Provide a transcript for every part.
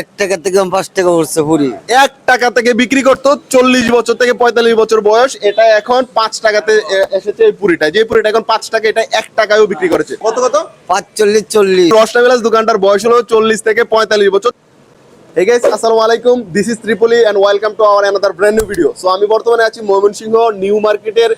এক টাকা থেকে পাঁচ টাকা পড়ছে পুরি। এক টাকা থেকে বিক্রি করতো চল্লিশ বছর থেকে পঁয়তাল্লিশ বছর বয়স। এটা এখন পাঁচ টাকাতে এসেছে এই পুরিটা। যে পুরিটা এখন পাঁচ টাকা এটা এক টাকায়ও বিক্রি করেছে। কত কত? পাঁচ চল্লিশ। চল্লিশ দশটা বেলা দোকানটার বয়স হলো চল্লিশ থেকে পঁয়তাল্লিশ বছর। Hey guys, আসসালামু আলাইকুম this is Tripoli and welcome to our another brand new video so আমি বর্তমানে আছি ময়মনসিংহ নিউ মার্কেটের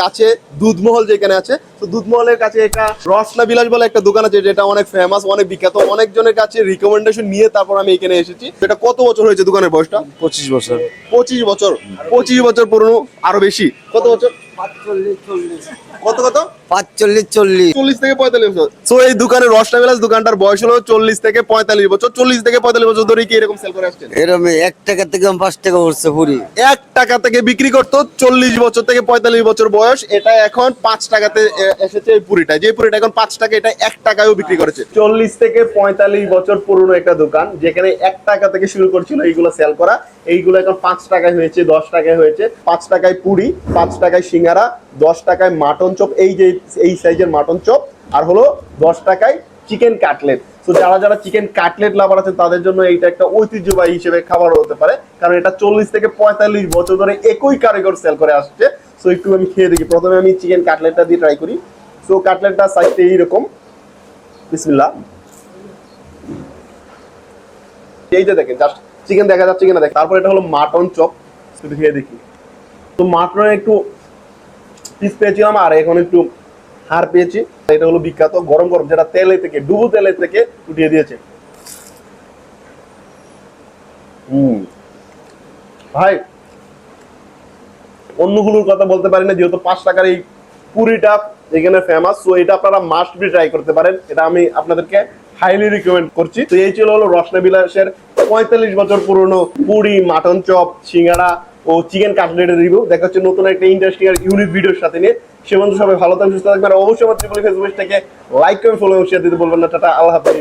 কাছে দুধমহল যেখানে আছে। তো দুধমহলের কাছে একটা রসনা বিলাস বলে একটা দোকান আছে যেটা অনেক ফেমাস অনেক বিখ্যাত। অনেকজনের কাছে রিকমেন্ডেশন নিয়ে তারপর আমি এখানে এসেছি। এটা কত বছর হয়েছে দোকানের বয়সটা? পঁচিশ বছর। পঁচিশ বছর। পঁচিশ বছর পুরনো আরও বেশি। কত বছর? কত কত? পাঁচচল্লিশ চল্লিশ। চল্লিশ থেকে পঁয়তাল্লিশ বছর। সো এই দোকানের রসটা বিলাস দোকানটার বয়স হলো চল্লিশ থেকে পঁয়তাল্লিশ বছর। চল্লিশ থেকে পঁয়তাল্লিশ বছর ধরে কি এরকম সেল করে আসছেন? এরকম এক টাকা থেকে পাঁচ টাকা উঠছে পুরি। এক টাকা থেকে বিক্রি করতো চল্লিশ বছর থেকে পঁয়তাল্লিশ বছর বয়স। এটা এখন পাঁচ টাকাতে এসেছে এই পুরিটা যে পুরিটা এখন পাঁচ টাকা এটা এক টাকায়ও বিক্রি করেছে। চল্লিশ থেকে পঁয়তাল্লিশ বছর পুরনো একটা দোকান যেখানে এক টাকা থেকে শুরু করছিল এইগুলো সেল করা। এইগুলো এখন পাঁচ টাকায় হয়েছে দশ টাকায় হয়েছে। পাঁচ টাকায় পুরি পাঁচ টাকায় সিঙ্গারা দশ টাকায় মাটন চপ, এই যে, এই সাইজের মাটন চপ, আর হলো দশ টাকায় চিকেন কাটলেট। তো যারা যারা চিকেন কাটলেট লাভার আছে তাদের জন্য এইটা একটা ঐতিহ্যবাহী হিসেবে খাবার হতে পারে। কারণ এটা চল্লিশ থেকে পঁয়তাল্লিশ বছর ধরে একই কারিগর সেল করে আসছে। সো একটু আমি খেয়ে দেখি। প্রথমে আমি চিকেন কাটলেটটা দিয়ে ট্রাই করি। সো কাটলেটটা সাইজটা এইরকম। বিসমিল্লাহ। এই যে দেখেন জাস্ট চিকেন দেখা যাচ্ছে কিনা দেখ তারপর এটা হলো মাটন চপ। একটু খেয়ে দেখি। তো মাটনের একটু পিস পেয়েছিলাম আর এখন একটু হার পেয়েছি। এটা হলো বিখ্যাত গরম গরম, যেটা তেলে থেকে, ডুবু তেলে থেকে উঠিয়ে দিয়েছে। ভাই অন্যগুলোর কথা বলতে পারি না, যেহেতু পাঁচ টাকার এই পুরিটা এখানে ফেমাস সো এটা আপনারা মাস্ট বি ট্রাই করতে পারেন। এটা আমি আপনাদেরকে হাইলি রিকমেন্ড করছি। তো এই ছিল হলো রসনা বিলাসের পঁয়তাল্লিশ বছর পুরনো পুরি মাটন চপ সিঙ্গাড়া ও চিকেন কাটলেটের রিভিউ দেখা হচ্ছে নতুন একটা ইন্টারেস্টিং আর ইউনিক ভিডিওর সাথে নিয়ে। সে বন্ধু সবাই ভালো থাকবেন, সুস্থ থাকবেন। অবশ্যই আমার ত্রিপলি ফেসবুক থেকে লাইক করে ফলো শেয়ার দিতে বলবেন না। টাটা, আল্লাহ হাফিজ।